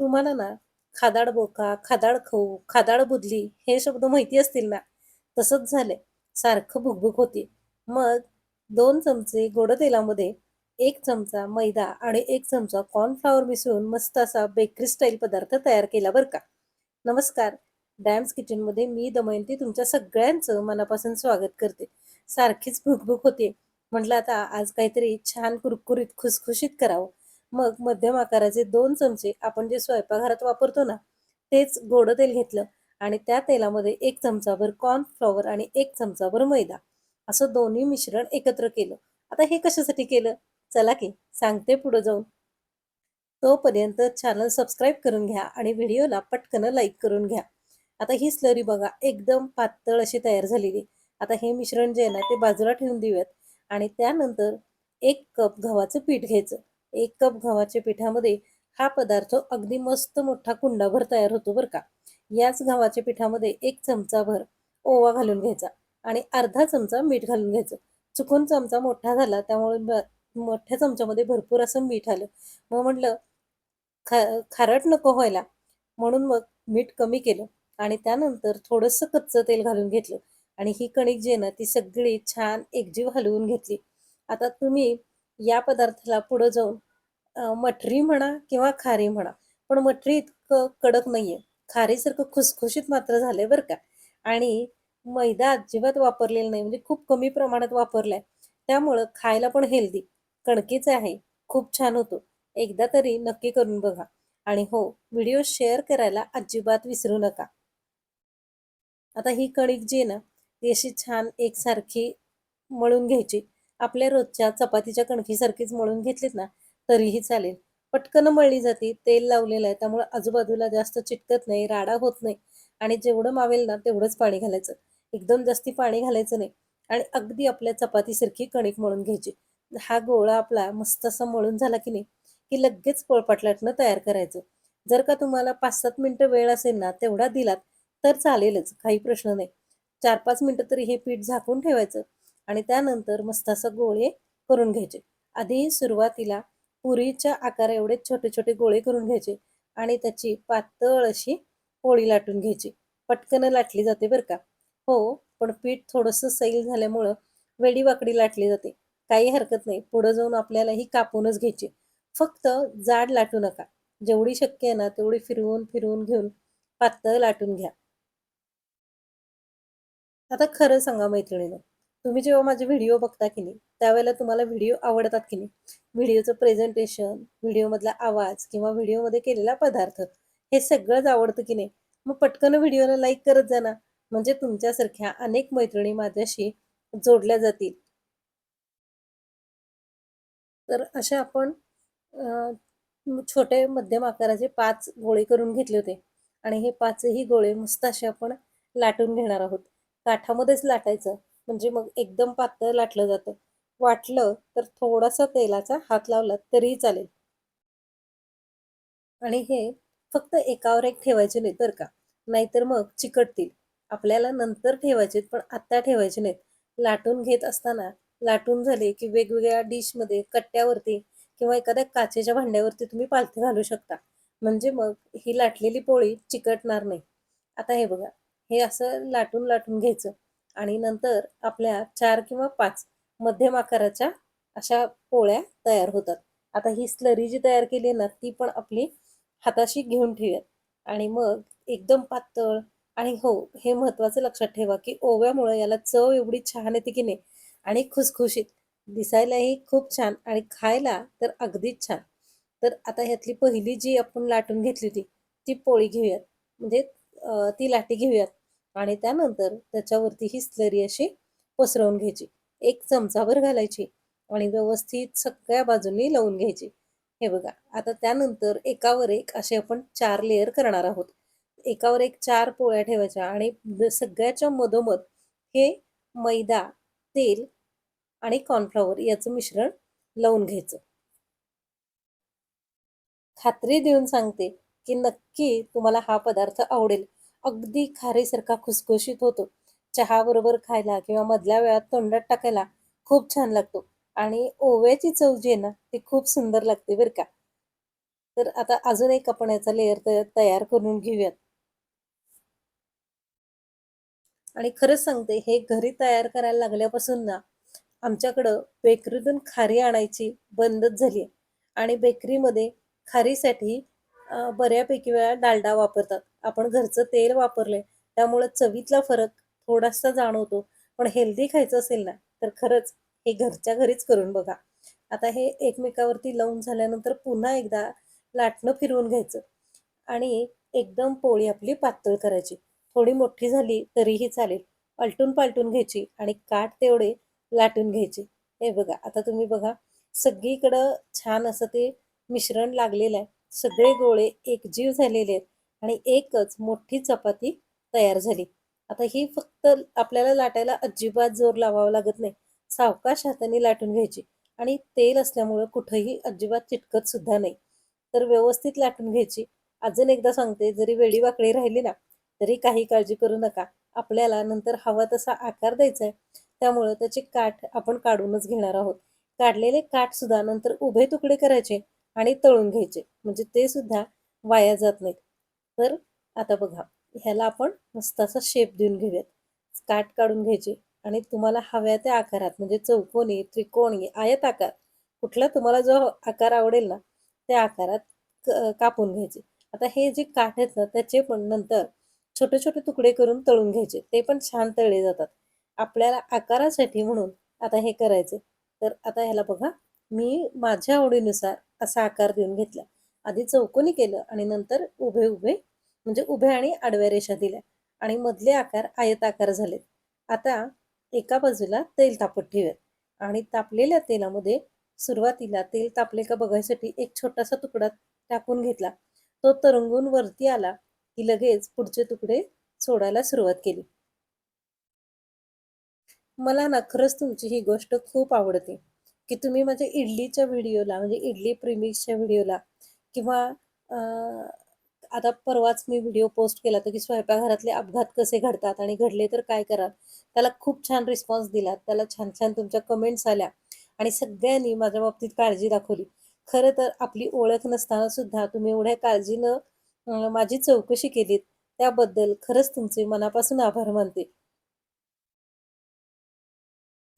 तुम्हाला ना खादाड बोका, खादाड खाऊ, खादाड बुदली हे शब्द माहिती असतील ना? तसंच झालंय. सारखं भुकभुक होती. मग दोन चमचे गोड तेलामध्ये एक चमचा मैदा आणि एक चमचा कॉर्नफ्लॉवर मिसळून मस्त असा बेकरी स्टाईल पदार्थ तयार केला बरं का. नमस्कार. डॅम्स किचनमध्ये मी दमयंती तुमच्या सगळ्यांचं मनापासून स्वागत करते. सारखीच भुकभुक होते. म्हटलं आता आज काहीतरी छान कुरकुरीत खुसखुशीत करावं. मग मध्यम आकाराचे दोन चमचे आपण जे स्वयंपाकघरात वापरतो ना तेच गोडं तेल घेतलं आणि त्या तेलामध्ये एक चमचाभर कॉर्नफ्लॉवर आणि एक चमचाभर मैदा असं दोन्ही मिश्रण एकत्र केलं. आता हे कशासाठी केलं? चला की सांगते पुढे जाऊन. तोपर्यंत चॅनल सबस्क्राईब करून घ्या आणि व्हिडिओला पटकन लाईक करून घ्या. आता ही स्लरी बघा एकदम पातळ अशी तयार झालेली. आता हे मिश्रण जे आहे ना ते बाजूला ठेवून देऊयात आणि त्यानंतर एक कप गव्हाचं पीठ घ्यायचं. एक कप गव्हाच्या पिठामध्ये हा पदार्थ अगदी मस्त मोठा कुंडाभर तयार होतो बरं का. याच गव्हाच्या पिठामध्ये एक चमचाभर ओवा घालून घ्यायचा आणि अर्धा चमचा मीठ घालून घ्यायचं. चुकून चमचा मोठा झाला त्यामुळे मोठ्या चमच्यामध्ये भरपूर असं मीठ आलं. मग म्हटलं खा खारट नको व्हायला. म्हणून मग मीठ कमी केलं आणि त्यानंतर थोडंसं कच्चं तेल घालून घेतलं आणि ही कणिक जी आहे ना ती सगळी छान एकजीव हलवून घेतली. आता तुम्ही या पदार्थाला पुढं जाऊन मठरी म्हणा किंवा खारी म्हणा. पण मठरी इतकं कडक नाहीये. खारीसारखं खुसखुशीत मात्र झालंय बरं का. आणि मैदा अजिबात वापरलेला नाही म्हणजे खूप कमी प्रमाणात वापरलाय. त्यामुळं खायला पण हेल्दी कणकीच आहे. खूप छान होतो. एकदा तरी नक्की करून बघा. आणि हो व्हिडिओ शेअर करायला अजिबात विसरू नका. आता ही कणिक जी आहे ना ती अशी छान एकसारखी मळून घ्यायची. आपल्या रोजच्या चपातीच्या कणकीसारखीच मळून घेतलीत ना तरीही चालेल. पटकन मळली जाते तेल लावलेलं आहे त्यामुळे आजूबाजूला जास्त चिटकत नाही राडा होत नाही. आणि जेवढं मावेल ना तेवढंच पाणी घालायचं. एकदम जास्ती पाणी घालायचं नाही. आणि अगदी आपल्या चपातीसारखी कणिक मळून घ्यायची. हा गोळा आपला मस्त असा मळून झाला की नाही की लगेच पोळपाटलाटणं तयार करायचं. जर का तुम्हाला पाच सात मिनटं वेळ असेल ना तेवढा दिलात तर चालेलच काही प्रश्न नाही. चार पाच मिनटं तरी हे पीठ झाकून ठेवायचं. आणि त्यानंतर मस्त असं गोळे करून घ्यायचे. आधी सुरुवातीला पुरीच्या आकारा एवढे छोटे छोटे गोळे करून घ्यायचे आणि त्याची पातळ अशी पोळी लाटून घ्यायची. पटकन लाटली जाते बरं का. हो पण पीठ थोडंसं सैल झाल्यामुळं वेडी वाकडी लाटली जाते. काही हरकत नाही पुढं जाऊन आपल्याला ही कापूनच घ्यायची. फक्त जाड लाटू नका. जेवढी शक्य आहे ना तेवढी फिरवून फिरवून घेऊन पातळ लाटून घ्या. आता खरं सांगा मैत्रिणीनं तुम्ही जेव्हा माझे व्हिडिओ बघता की नाही त्यावेळेला तुम्हाला व्हिडिओ आवडतात की नाही? व्हिडिओचं प्रेझेंटेशन व्हिडिओमधला आवाज किंवा व्हिडिओमध्ये केलेला पदार्थ हे सगळंच आवडतं की नाही? मग पटकन व्हिडिओला लाईक करत जा ना. म्हणजे तुमच्यासारख्या अनेक मैत्रिणी माझ्याशी जोडल्या जातील. तर असे आपण छोटे मध्यम आकाराचे पाच गोळे करून घेतले होते. आणि हे पाचही गोळे मस्त असे आपण लाटून घेणार आहोत. काठामध्येच लाटायचं. म्हणजे मग एकदम पातळ लाटलं जातं. वाटलं तर थोडासा तेलाचा हात लावला तरीही चालेल. आणि हे फक्त एकावर एक ठेवायचे नाही बरं का. नाहीतर मग चिकटतील. आपल्याला नंतर ठेवायचे पण आत्ता ठेवायचे नाहीत. लाटून घेत असताना लाटून झाले की वेगवेगळ्या डिशमध्ये कट्ट्यावरती किंवा एखाद्या काचेच्या भांड्यावरती तुम्ही पालथी घालू शकता. म्हणजे मग ही लाटलेली पोळी चिकटणार नाही. आता हे बघा. हे असं लाटून लाटून घ्यायचं. आणि नंतर आपल्या चार किंवा पाच मध्यम आकाराच्या अशा पोळ्या तयार होतात. आता ही स्लरी जी तयार केली ना ती पण आपली हाताशी घेऊन ठेवूयात. आणि मग एकदम पातळ आणि हो हे महत्वाचं लक्षात ठेवा की ओव्यामुळे याला चव एवढी छान येते की नाही आणि खुसखुशीत. दिसायलाही खूप छान आणि खायला तर अगदीच छान. तर आता ह्यातली पहिली जी आपण लाटून घेतली होती ती पोळी घेऊयात. म्हणजे ती लाटी घेऊयात. आणि त्यानंतर त्याच्यावरती ही स्लरी अशी पसरवून घ्यायची. एक चमचाभर घालायची आणि व्यवस्थित सगळ्या बाजूंनी लावून घ्यायची. हे बघा आता त्यानंतर एकावर एक असे आपण चार लेअर करणार आहोत. एकावर एक चार पोळ्या ठेवायच्या आणि सगळ्याच्या मधोमध हे मैदा तेल आणि कॉर्नफ्लॉवर याचं मिश्रण लावून घ्यायचं. खात्री देऊन सांगते की नक्की तुम्हाला हा पदार्थ आवडेल. अगदी खारीसारखा खुसखुशीत होतो. चहा बरोबर खायला किंवा मधल्या वेळात तोंडात टाकायला खूप छान लागतो. आणि ओव्याची चव जी आहे ना ती खूप सुंदर लागते बरं का. तर आता अजून एक आपण याचा लेअर तयार करून घेऊयात. आणि खरंच सांगते हे घरी तयार करायला लागल्यापासून ना आमच्याकडं बेकरीतून खारी आणायची बंदच झाली आहे आणि बेकरीमध्ये खारीसाठी बऱ्यापैकी वेळा डालडा वापरतात. आपण घरचं तेल वापरले त्यामुळे चवीतला फरक थोडासा जाणवतो. पण हेल्दी खायचं असेल ना तर खरंच हे घरच्या घरीच करून बघा. आता हे एकमेकावरती लावून झाल्यानंतर पुन्हा एकदा लाटणं फिरवून घ्यायचं. आणि एकदम पोळी आपली पातळ करायची. थोडी मोठी झाली तरीही चालेल. पलटून पालटून घ्यायची आणि काठ तेवढे लाटून घ्यायचे. हे बघा आता तुम्ही बघा सगळीकडं छान असं ते मिश्रण लागलेलं आहे. सगळे गोळे एकजीव झालेले आहेत. आणि एकच मोठी चपाती तयार झाली. आता ही फक्त आपल्याला लाटायला अजिबात जोर लावावा लागत नाही. सावकाश हाताने लाटून घ्यायची. आणि तेल असल्यामुळं कुठंही अजिबात चिटकत सुद्धा नाही. तर व्यवस्थित लाटून घ्यायची. अजून एकदा सांगते जरी वेळी वाकडी राहिली ना तरी काही काळजी करू नका. आपल्याला नंतर हवा तसा आकार द्यायचा आहे. त्यामुळं त्याचे काठ आपण काढूनच घेणार आहोत. काढलेले काठ सुद्धा नंतर उभे तुकडे करायचे आणि तळून घ्यायचे. म्हणजे ते सुद्धा वाया जात नाहीत. तर आता बघा ह्याला आपण मस्त असा शेप देऊन घेऊयात. काठ काढून घ्यायचे आणि तुम्हाला हव्या त्या आकारात म्हणजे चौकोनी त्रिकोणी आयत आकार कुठला तुम्हाला जो आकार आवडेल ना त्या आकारात कापून घ्यायचे. आता हे जे काठ आहेत ना त्याचे पण नंतर छोटे छोटे तुकडे करून तळून घ्यायचे. ते पण छान तळले जातात. आपल्याला आकारासाठी म्हणून आता हे करायचे. तर आता ह्याला बघा मी माझ्या आवडीनुसार असा आकार देऊन घेतला. आधी चौकोनी केलं आणि नंतर उभे उभे म्हणजे उभे आणि आडव्या रेषा दिल्या आणि मधले आकार आयत आकार झालेत. आता एका बाजूला तेल तापत ठेवूयात. आणि तापलेल्या तेलामध्ये सुरुवातीला तेल तापले का बघायसाठी एक छोटासा तुकडा टाकून घेतला. तो तरंगून वरती आला की लगेच पुढचे तुकडे सोडायला सुरुवात केली. मला ना खरंच तुमची ही गोष्ट खूप आवडते. की तुम्ही माझ्या इडलीच्या व्हिडिओला म्हणजे इडली प्रिमिक्सच्या व्हिडिओला किंवा आता परवाच मी व्हिडिओ पोस्ट केला तर की स्वयंपाकघरातले अपघात कसे घडतात आणि घडले तर काय कराल? त्याला खूप छान रिस्पॉन्स दिला. त्याला छान छान तुमच्या कमेंट्स आल्या आणि सगळ्यांनी माझ्या बाबतीत काळजी दाखवली. खरं तर आपली ओळख नसताना सुद्धा तुम्ही एवढ्या काळजीनं माझी चौकशी केलीत. त्याबद्दल खरंच तुमचे मनापासून आभार मानते.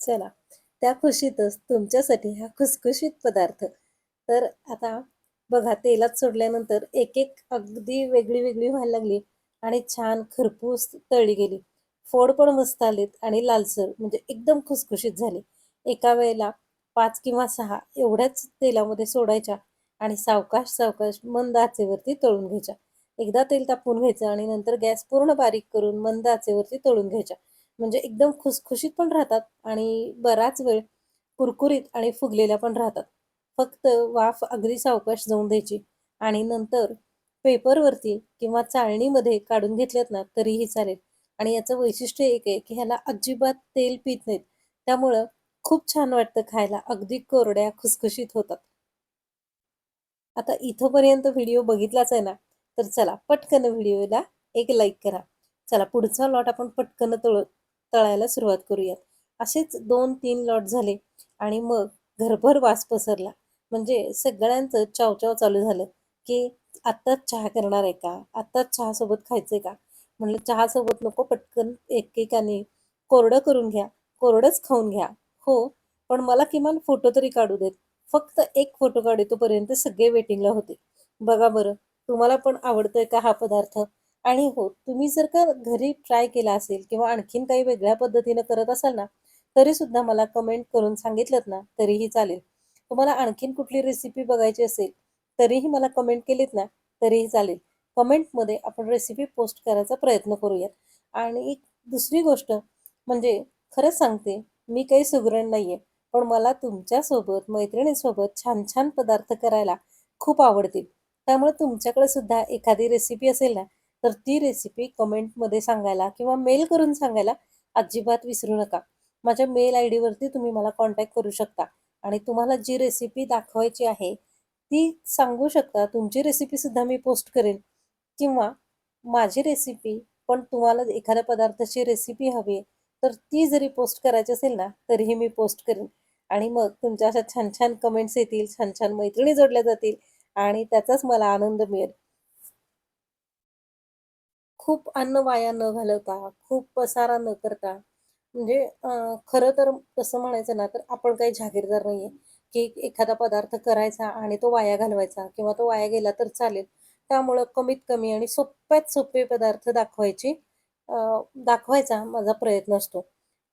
चला त्या खुशीतच तुमच्यासाठी हा खुसखुशीत पदार्थ. तर आता बघा तेलात सोडल्यानंतर एक एक अगदी वेगळी वेगळी व्हायला लागली आणि छान खरपूस तळली गेली. फोड पण मस्त आलेत आणि लालसर म्हणजे एकदम खुसखुशीत झाली. एका वेळेला पाच किंवा सहा एवढ्याच तेलामध्ये सोडायच्या आणि सावकाश सावकाश मंद आचेवरती तळून घ्यायच्या. एकदा तेल तापून घ्यायचं आणि नंतर गॅस पूर्ण बारीक करून मंद आचेवरती तळून घ्यायच्या. म्हणजे एकदम खुसखुशीत पण राहतात आणि बराच वेळ कुरकुरीत आणि फुगलेल्या पण राहतात. फक्त वाफ अगदी सावकाश जाऊन द्यायची. आणि नंतर पेपरवरती किंवा चाळणीमध्ये काढून घेतल्यात ना तरीही चालेल. आणि याचं वैशिष्ट्य एक आहे की ह्याला अजिबात तेल पित नाहीत. त्यामुळं खूप छान वाटतं खायला. अगदी कोरड्या खुसखुशीत होतात. आता इथंपर्यंत व्हिडिओ बघितलाच आहे ना तर चला पटकन व्हिडिओला एक लाईक करा. चला पुढचा लॉट आपण पटकन तळ तळायला सुरुवात करूयात. असेच दोन तीन लॉट झाले आणि मग घरभर वास पसरला. म्हणजे सगळ्यांचं चावचाव चालू झालं की आत्ताच चहा करणार आहे का? आत्ताच चहासोबत खायचंय का? म्हणलं चहासोबत नको पटकन एकेकाने कोरडं करून घ्या कोरडंच खाऊन घ्या. हो पण मला किमान फोटो तरी काढू देत. फक्त एक फोटो काढू तोपर्यंत सगळे वेटिंगला होते. बघा बरं तुम्हाला पण आवडतोय का हा पदार्थ? आणि हो तुम्ही जर का घरी ट्राय केला असेल किंवा आणखीन काही वेगळ्या पद्धतीनं करत असाल ना तरी सुद्धा मला कमेंट करून सांगितलं ना तरीही चालेल. तुम्हाला आणखीन कुठली रेसिपी बघायची असेल तरीही मला कमेंट केलीत ना तरीही चालेल. कमेंटमध्ये आपण रेसिपी पोस्ट करायचा प्रयत्न करूयात. आणि एक दुसरी गोष्ट म्हणजे खरंच सांगते मी काही सुगरण नाही आहे पण मला तुमच्यासोबत मैत्रिणीसोबत छान छान पदार्थ करायला खूप आवडतील. त्यामुळे तुमच्याकडे सुद्धा एखादी रेसिपी असेल ना तर ती रेसिपी कमेंटमध्ये सांगायला किंवा मेल करून सांगायला अजिबात विसरू नका. माझ्या मेल आय डीवरती तुम्ही मला कॉन्टॅक्ट करू शकता. आणि तुम्हाला जी रेसिपी दाखवायची आहे ती सांगू शकता. तुमची रेसिपीसुद्धा मी पोस्ट करेन किंवा माझी रेसिपी पण तुम्हाला एखाद्या पदार्थाची रेसिपी हवी आहे तर ती जरी पोस्ट करायची असेल ना तरीही मी पोस्ट करेन. आणि मग तुमच्या अशा छान छान कमेंट्स येतील छान छान मैत्रिणी जोडल्या जातील आणि त्याचाच मला आनंद मिळेल. खूप अन्न वाया न घालवता खूप पसारा न करता म्हणजे खरं तर तसं म्हणायचं ना तर आपण काही जागीरदार नाहीये. की एखादा पदार्थ करायचा आणि तो वाया घालवायचा किंवा तो वाया गेला तर चालेल. त्यामुळं कमीत कमी आणि सोप्यात सोपे पदार्थ दाखवायची दाखवायचा माझा प्रयत्न असतो.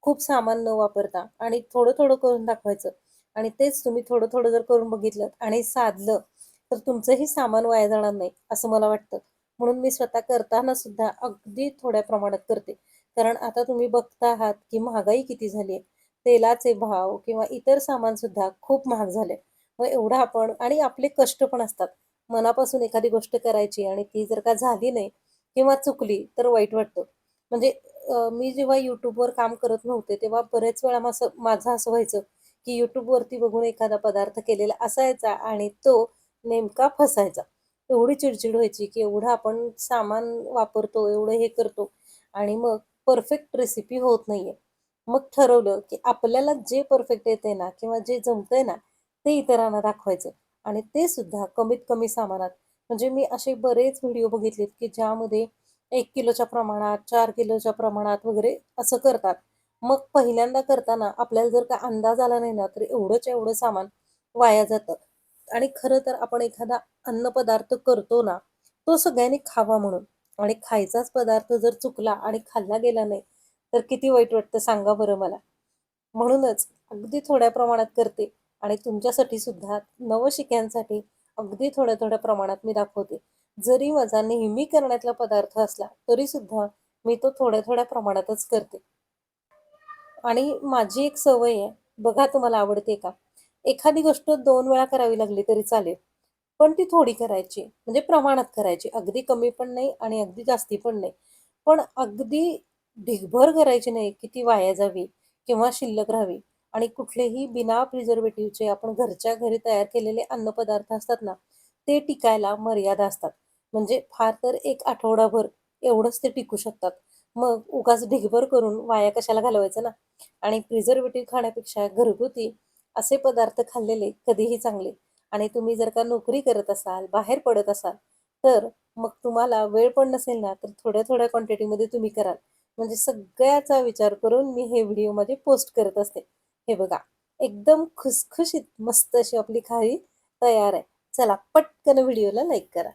खूप सामान न वापरता आणि थोडं थोडं करून दाखवायचं. आणि तेच तुम्ही थोडं थोडं जर करून बघितलं आणि साधलं तर तुमचंही सामान वाया जाणार नाही असं मला वाटतं. म्हणून मी स्वतः करताना सुद्धा अगदी थोड्या प्रमाणात करते. कारण आता तुम्ही बघता आहात की महागाई किती झाली आहे. तेलाचे भाव किंवा इतर सामान सुद्धा खूप महाग झाले मग एवढं आपण आणि आपले कष्ट पण असतात. मनापासून एखादी गोष्ट करायची आणि ती जर का झाली नाही किंवा चुकली तर वाईट वाटतं. म्हणजे मी जेव्हा यूट्यूबवर काम करत नव्हते तेव्हा बरेच वेळा असं माझं असं व्हायचं की यूट्यूबवरती बघून एखादा पदार्थ केलेला असायचा आणि तो नेमका फसायचा. एवढी चिडचिड व्हायची की एवढं आपण सामान वापरतो एवढं हे करतो. आणि मग परफेक्ट रेसिपी होत नाहीये. मग ठरवलं की आपल्याला जे परफेक्ट येते ना किंवा जे जमतंय ना ते इतरांना दाखवायचं. आणि ते सुद्धा कमीत कमी सामानात. म्हणजे मी असे बरेच व्हिडिओ बघितलेत की ज्यामध्ये एक किलोच्या प्रमाणात चार किलोच्या प्रमाणात वगैरे असं करतात. मग पहिल्यांदा करताना आपल्याला जर का अंदाज आला नाही ना तर एवढंच एवढं सामान वाया जातं. आणि खरं तर आपण एखादा अन्नपदार्थ करतो ना तो सगळ्यांनी खावा म्हणून. आणि खायचाच पदार्थ जर चुकला आणि खाल्ला गेला नाही तर किती वाईट वाटतं सांगा बरं मला. म्हणूनच अगदी थोड्या प्रमाणात करते आणि तुमच्यासाठी सुद्धा नवशिक्यांसाठी अगदी थोड्या थोड्या प्रमाणात मी दाखवते. जरी माझा नेहमी करण्यातला पदार्थ असला तरी सुद्धा मी तो थोड्या थोड्या प्रमाणातच करते. आणि माझी एक सवय आहे बघा तुम्हाला आवडते का? एखादी गोष्ट दोन वेळा करावी लागली तरी चालेल. पण ती थोडी करायची. म्हणजे प्रमाणात करायची. अगदी कमी पण नाही आणि अगदी जास्ती पण नाही. पण अगदी ढिगभर करायची नाही की ती वाया जावी किंवा शिल्लक राहावी. आणि कुठलेही बिना प्रिझर्वेटिव्हचे आपण घरच्या घरी तयार केलेले अन्नपदार्थ असतात ना ते टिकायला मर्यादा असतात. म्हणजे फार तर एक आठवडाभर एवढंच ते टिकू शकतात. मग उगाच ढिगभर करून वाया कशाला घालवायचं ना? आणि प्रिझर्वेटिव्ह खाण्यापेक्षा घरगुती असे पदार्थ खाल्लेले कधीही चांगले. आणि तुम्ही जर का नोकरी करत असाल बाहेर पडत असाल तर मग तुम्हाला वेळ पण नसेल ना तर थोड्या थोड्या क्वांटिटीमध्ये तुम्ही कराल. म्हणजे सगळ्याचा विचार करून मी हे व्हिडिओमध्ये पोस्ट करत असते. हे बघा एकदम खुसखुशीत मस्त अशी आपली खारी तयार आहे. चला पटकन व्हिडिओला लाईक करा.